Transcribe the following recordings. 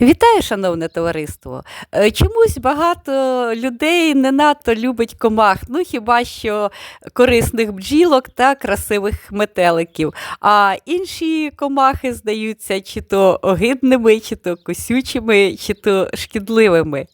Вітаю, шановне товариство. Е, Чомусь багато людей не надто любить комах, ну хіба що корисних бджілок та красивих метеликів. А інші комахи здаються чи то огидними, чи то косючими, чи то шкідливими.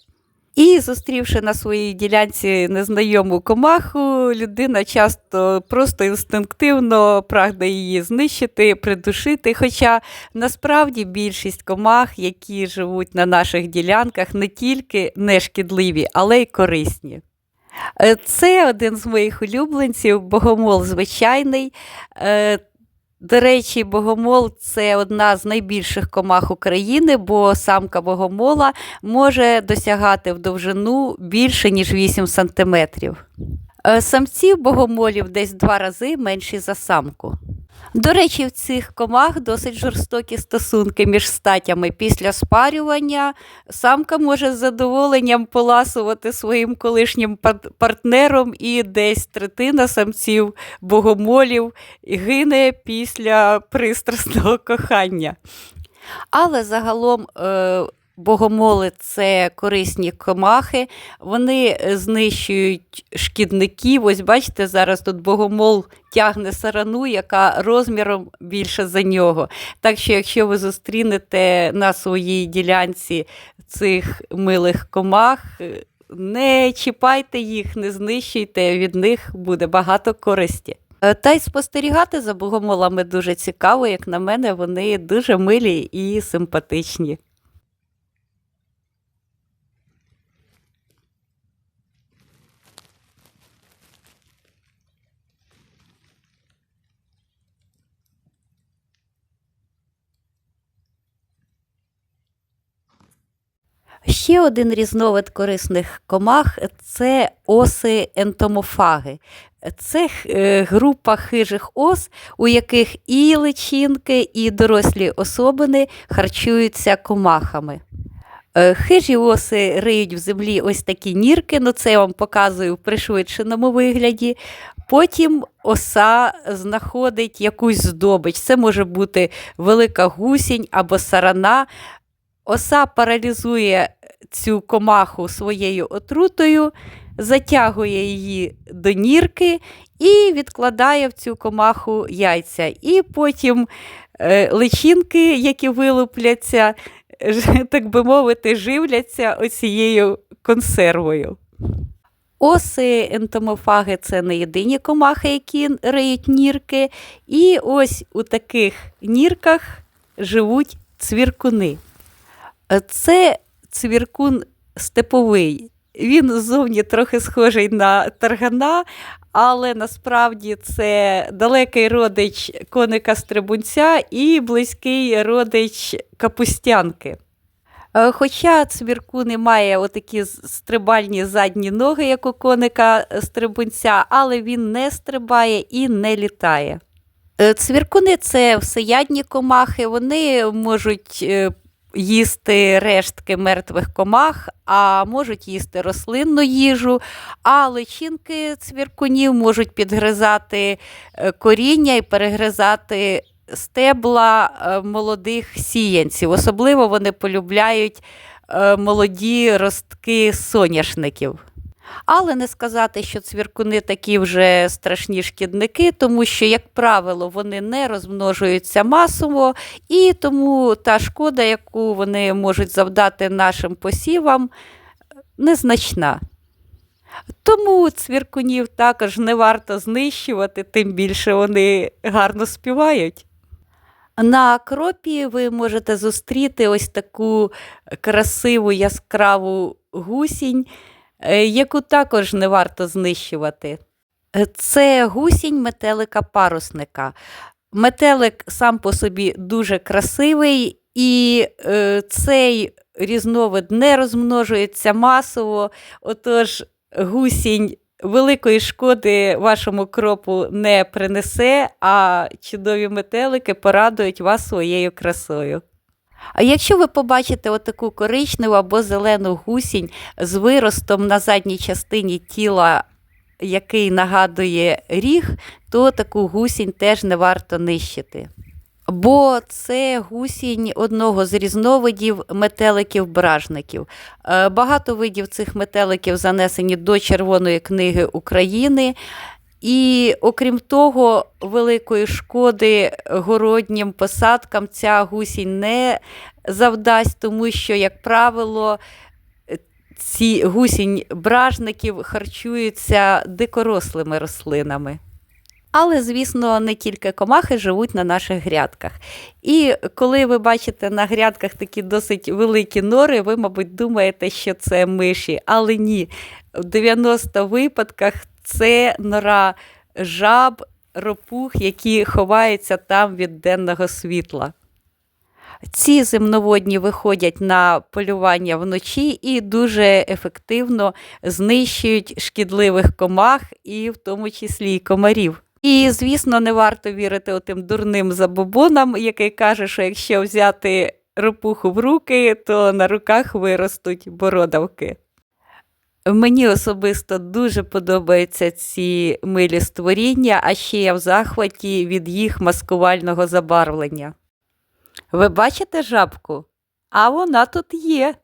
І, зустрівши на своїй ділянці незнайому комаху, людина часто просто інстинктивно прагне її знищити, придушити. Хоча насправді більшість комах, які живуть на наших ділянках, не тільки не шкідливі, але й корисні. Е, Це один з моїх улюбленців, богомол звичайний. До речі, богомол це одна з найбільших комах України, бо самка богомола може досягати в довжину більше, ніж 8 сантиметрів. Самці богомолів десь два рази менші за самку. До речі, в цих комах досить жорстокі стосунки між статями. Після спарювання самка може з задоволенням поласувати своїм колишнім партнером, і десь третина самців богомолів гине після пристрасного кохання. Але загалом е, богомоли це корисні комахи, вони е, знищують шкідників. Ось бачите, зараз тут богомол тягне сарану, яка розміром більше за нього. Так що, якщо ви зустрінете на своїй ділянці цих милих комах, е, не чіпайте їх, не знищуйте, від них буде багато користі. Е, Та й спостерігати за богомолами дуже цікаво, як на мене, вони дуже милі і симпатичні. Ще один різновид корисних комах це оси ентомофаги. Це е, група хижих ос, у яких і личинки, і дорослі особини харчуються комахами. Е, Хижі оси риють в землі ось такі нірки, ну це я вам показую в пришвидшеному вигляді. Потім оса знаходить якусь здобич. Це може бути велика гусінь або сарана. Оса паралізує цю комаху своєю отрутою, затягує її до нірки і відкладає в цю комаху яйця. І потім е, личинки, які вилупляться, так би мовити, живляться оцією консервою. Оси ентомофаги це не єдині комахи, які риють нірки. І ось у таких нірках живуть цвіркуни. Е, Це цвіркун степовий. Він ззовні трохи схожий на таргана, але насправді це далекий родич коника стрибунця і близький родич капустянки. Е, Хоча цвіркун не має отакі стрибальні задні ноги, як у коника стрибунця, але він не стрибає і не літає. Е, Цвіркуни це всеядні комахи, вони можуть їсти рештки мертвих комах, а можуть їсти рослинну їжу, а личинки цвіркунів можуть підгризати е, коріння і перегризати стебла е, молодих сіянців. Особливо вони полюбляють е, молоді ростки соняшників. Але не сказати, що цвіркуни такі вже страшні шкідники, тому що, як правило, вони не розмножуються масово, і тому та шкода, яку вони можуть завдати нашим посівам, незначна. Тому цвіркунів також не варто знищувати, тим більше вони гарно співають. На кропі ви можете зустріти ось таку красиву яскраву гусінь, яку також не варто знищувати. Е, Це гусінь метелика парусника. Метелик сам по собі дуже красивий, і е, цей різновид не розмножується масово. Отож, гусінь великої шкоди вашому кропу не принесе, а чудові метелики порадують вас своєю красою. А якщо ви побачите отаку коричневу або зелену гусінь з виростом на задній частині тіла, який нагадує ріг, то таку гусінь теж не варто нищити. бо це гусінь одного з різновидів метеликів-бражників. Е, Багато видів цих метеликів занесені до Червоної книги України. І окрім того, великої шкоди городнім посадкам ця гусінь не завдасть, тому що, як правило, ці гусінь бражників харчуються дикорослими рослинами. Але, звісно, не тільки комахи живуть на наших грядках. І коли ви бачите на грядках такі досить великі нори, ви, мабуть, думаєте, що це миші. Але ні, в 90 випадках це нора жаб, ропух, які ховаються там від денного світла. Ці земноводні виходять на полювання вночі і дуже ефективно знищують шкідливих комах, і в тому числі й комарів. І, звісно, не варто вірити отим дурним забобонам, який каже, що якщо взяти ропуху в руки, то на руках виростуть бородавки. Мені особисто дуже подобаються ці милі створіння, а ще я в захваті від їх маскувального забарвлення. Ви бачите жабку? А вона тут є.